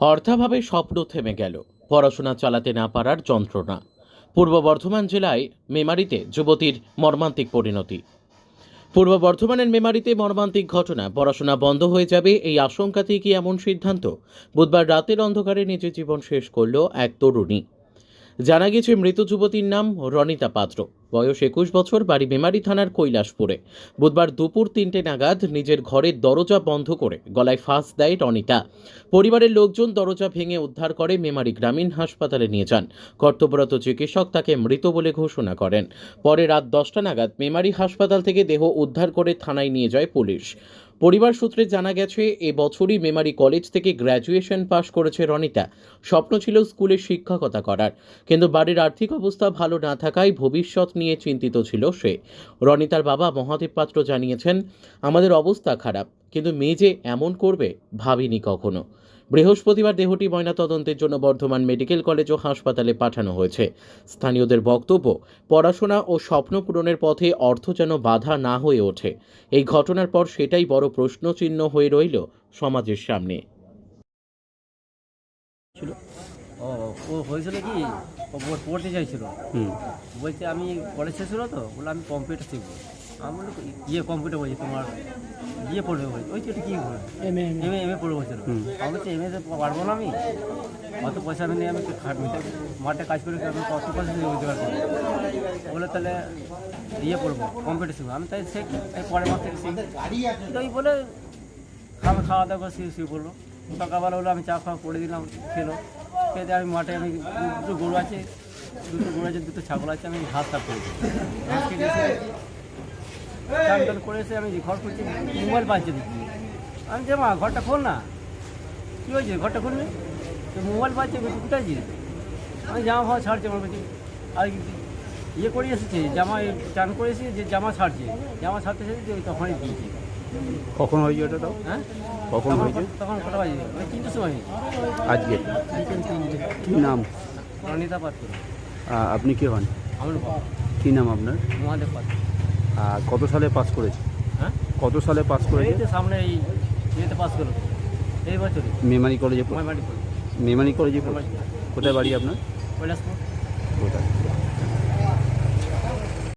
অর্থাভাবে স্বপ্ন থেমে গেল। পড়াশোনা চালাতে না পারার যন্ত্রণা। পূর্ব বর্ধমান জেলায় মেমারিতে যুবতীর মর্মান্তিক পরিণতি। পূর্ব বর্ধমানের মেমারিতে মর্মান্তিক ঘটনা। পড়াশোনা বন্ধ হয়ে যাবে এই আশঙ্কাতেই কি এমন সিদ্ধান্ত? বুধবার রাতের অন্ধকারে নিজের জীবন শেষ করল এক তরুণী। জানা গেছে, মৃত যুবতীর নাম রনিতা পাত্র। বয়স একুশ বছর, বাড়ি মেমারি থানার কৈলাসপুরে। বুধবার দুপুর তিনটে নাগাদ নিজের ঘরের দরজা বন্ধ করে গলায় ফাঁস দেয় রনিতা। পরিবারের লোকজন দরজা ভেঙে উদ্ধার করে মেমারি গ্রামীণ হাসপাতালে নিয়ে যান। কর্তব্যরত চিকিৎসক তাকে মৃত বলে ঘোষণা করেন। পরে রাত দশটা নাগাদ মেমারি হাসপাতাল থেকে দেহ উদ্ধার করে থানায় নিয়ে যায় পুলিশ। পরিবার সূত্রে জানা গেছে, এ বছরই মেমারি কলেজ থেকে গ্র্যাজুয়েশন পাশ করেছে রনিতা। স্বপ্ন ছিল স্কুলে শিক্ষকতা করার, কিন্তু বাড়ির আর্থিক অবস্থা ভালো না থাকায় ভবিষ্যৎ নিয়ে চিন্তিত ছিল সে। রনিতার বাবা মহাদেব পাত্র জানিয়েছেন, আমাদের অবস্থা খারাপ। কিন্তু মেয়ে যে এমন করবে ভাবিনি কখনো। বৃহস্পতিবার দেহটি ময়নাতদন্তের জন্য বর্ধমান মেডিকেল কলেজ ও হাসপাতালে পাঠানো হয়েছে। স্থানীয়দের বক্তব্য পড়াশোনা ও স্বপ্ন পূরণের পথে অর্থ যেন বাধা না হয়ে ওঠে। এই ঘটনার পর সেটাই বড় প্রশ্নচিহ্ন হয়ে রইল সমাজের সামনে। ও ও হয়েছিল কি? পড়তে চাইছিল। বলছে আমি কলেজ শেষ হলো তো? বলে আমি কম্পিউটার শিখব। আমি ইয়ে কম্পিউটার বলছি তোমার ইয়ে পড়বে বলছি ওই তো কী এম এ এম এ পড়বে বলছিল আমি বলছি এম এ পারব না আমি? অত পয়সা আমি নেই আমি খাটবো মাঠে কাজ করে আমি কত পয়সা দিয়ে রোজগার করব? বলে তাহলে ইয়ে পড়ব কম্পিউটার শিখব। আমি তাই তাই পরের মাস থেকে শিখি। তো ওই বলে খাওয়া খাওয়া দাওয়া করে শুয়ে শুয়ে পড়ল। সকালবেলা হলো আমি চা খাওয়া করে দিলাম খেলো। খেতে আমি মাঠে আমি দুটো গরু আছে দুটো গরু আছে দুটো ছাগল আছে আমি ঘাস সাফ করেছি ঘাস চান টান করে এসে আমি ঘর করছি মোবাইল পাচ্ছি দেখছি। আমি যে মা ঘরটা খোল না। কী হয়েছে? ঘরটা খুলবে? তো মোবাইল পাচ্ছে বলছি কোথায় যে আমি জামা ফামা ছাড়ছে আমার বলছি আর ইয়ে করে এসেছে জামা চান করে এসে যে জামা ছাড়ছে। জামা ছাড়তে এসেছে ওই তখনই দিয়েছে কখন হয়েছে ওটা তো হ্যাঁ? কখন হয়েছে? তখন কটা বাজে? ওই তিনটের সময়। আজকে? কি নাম? রনিতা পাত্র। আপনি কে হন? আমার বাবা। কি নাম আপনার? মহাদেব পাত্র। কত সালে পাস করেছে? হ্যাঁ? কত সালে পাস করেছে? সামনে এই ইয়েতে পাস করল। এই বছরই। মেমারি কলেজে মেমারি কলেজে। কোথায় বাড়ি আপনার? কৈলাসপুর। কোথায়?